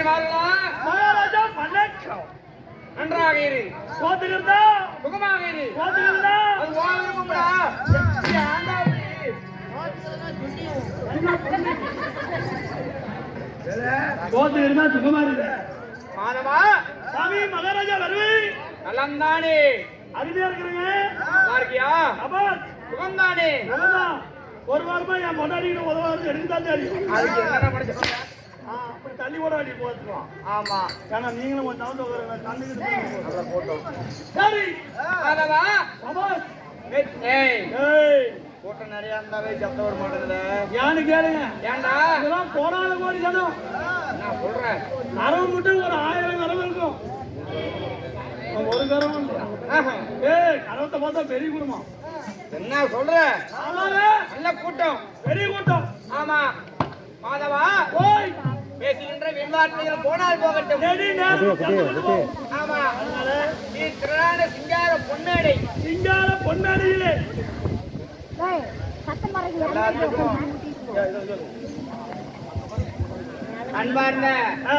மந்திரி மாறலாம் மகாராஜா வணக்கம் நன்றாக இரு கோத்துக்கிறதா சுகமாக இரு கோத்துக்கிறதா அது வா விருப்பம்டா ஏன்டா அப்படி? கோத்துக்கிறதா சுகமா இருக்கு மாதவா சாமி மகாராஜா வருவே நலம்தானே அருமையா இருக்கிறீங்க. நல்லா இருக்கியா? அபாஸ் சுகம்தானே. ஒரு வாரமா என் பொண்டாடிக்கிட்ட உதவாது எனக்கு தான் தெரியும். அதுக்கு படிச்சு ஆ, அப்படி தள்ளி கூட அடி போட்டுருவான் ஆமா. ஏன்னா நீங்களும் கொஞ்சம் தண்ணிக்கிட்டு அப்புறம் போட்டோம் சரி. ஏய். கூட்டம் நிறைய இருந்தாவே சத்தம் வர மாட்டேங்குது யானு கேளுங்க. ஏன்டா? இதெல்லாம் கோடான கோடி ஜனம். நான் சொல்றேன் கரவு மட்டும் ஒரு ஆயிரம் கரவு இருக்கும். ஒரு ஆஹா. ஏய் கரவத்தை பார்த்தா பெரிய குடும்பம். என்ன சொல்ற? நல்ல கூட்டம். பெரிய கூட்டம். ஆமா. மாதவா? ஓய் பேசுகின்ற வெண்வார்த்தைகள் போனால் போகட்டும். ஆமா அதனால நீ திரளான சிங்கார பொன்னடை. சிங்கார பொன்னாடியிலே. அன்பார்ந்த ஆ,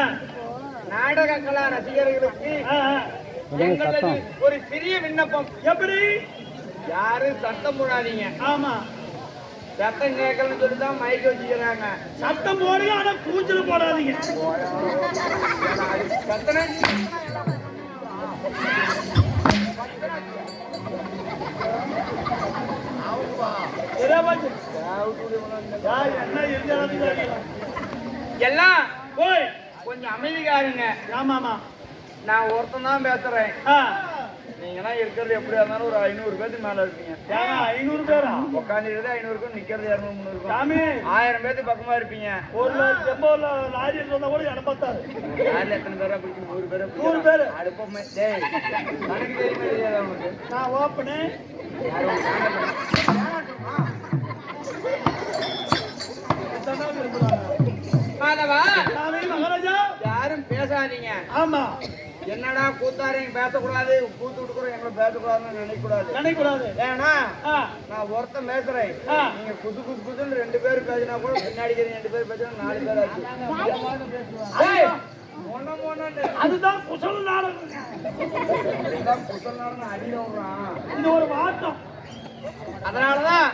நாடக கலா ரசிகர்களுக்கு. எங்களது ஒரு சிறிய விண்ணப்பம். எப்படி? யாரும் சத்தம் போடாதீங்க. ஆமா. சத்தம் கேட்கலன்னு சொல்லி தான் மைக் வச்சுக்கிறாங்க. சத்தம் போடுங்க ஆனா கூச்சல் போடாதீங்க. எல்லாம் ஓய். கொஞ்சம் அமைதிக்காருங்க. ஆமா ஆமா நான் ஒருத்தன் தான் பேசுறேன். ஆ. நீங்களாம் இருக்கிறது எப்படியா இருந்தாலும் ஒரு ஐநூறு பேருக்கு மேல இருப்பீங்க. ஏங்க, ஐநூறு பேரா? உட்காந்துருக்கிறது ஐநூறுக்கும் நிக்கிறது இரநூறு முந்நூறுக்கும். ஆயிரம் பேருக்கு பக்கமா இருப்பீங்க. ஒரு எண்பது லாரி இருந்தா கூட இடம் பத்தாது யாரில் எத்தனை பேரா பிடிக்கும் நூறு பேரா? நூறு பேரு. அடுப்பமே டேய் கணக்கு தெரியுமா தெரியாதா உனக்கு? நான் ஓப்பனு. யாரும் பேசாதீங்க. ஆமா. என்னடா கூத்தாரையும் பேசக்கூடாது. கூத்து கொடுக்குறோம் எங்களை பேசக்கூடாதுன்னு நினைக்கக்கூடாது. நினைக்கூடாது ஏன்னா நான் ஒருத்தன் பேசுறேன். நீங்க குசு குசு குசுன்னு ரெண்டு பேர் பேசினா கூட பின்னாடி ரெண்டு பேர் பேசினா நாலு பேர் ஆச்சு. அதுதான் குசல் நாடகம். இதுதான் குசல்னாலும் அடியில விடுறான். இது ஒரு வாட்டம் அதனாலதான்.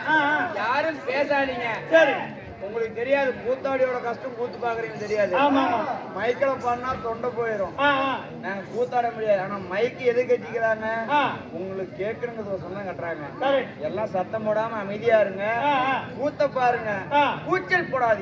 யாரும் பேசாதீங்க. சரி. உங்களுக்கு தெரியாது கூத்தாடியோட கஷ்டம் கூத்து பாக்குறீங்க தெரியாது. மைக்கில பண்ணா தொண்டை போயிடும் நாங்க கூத்தாட முடியாது. ஆனா மைக்கு எது கட்டிக்கிறாங்க உங்களுக்கு கேட்கணுங்கிறது சொந்தம் கட்டுறாங்க. எல்லாம் சத்தம் போடாம அமைதியா இருங்க. கூத்த பாருங்க. கூச்சல் போடாதீங்க.